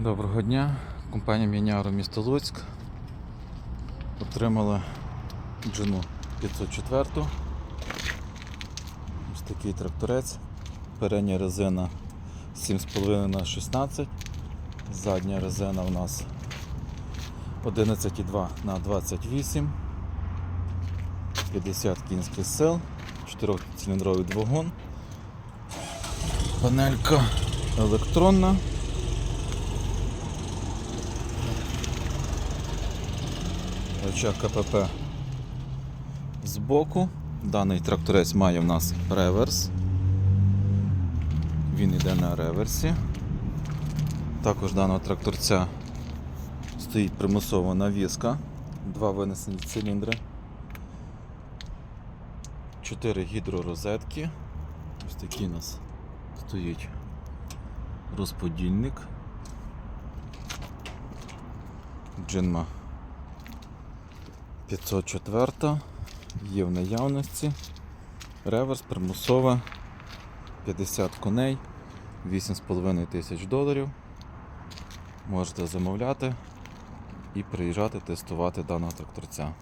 Доброго дня, компанія Міняру місто Луцьк. Отримали джину 504. Ось такий тракторець. Передня резина 7,5 на 16. Задня резина у нас 11,2 на 28. 50 кінських сил, 4-циліндровий двигун. Панелька електронна. Рычаг КПП збоку. Даний тракторець має в нас реверс. Він йде на реверсі. Також даного тракторця стоїть примусова навіска, два винесені циліндри, 4 гідророзетки. Ось такий у нас стоїть розподільник. Джинма 504 є в наявності. Реверс примусове 50 коней, 8,5 тисяч доларів. Можете замовляти і приїжджати тестувати даного тракторця.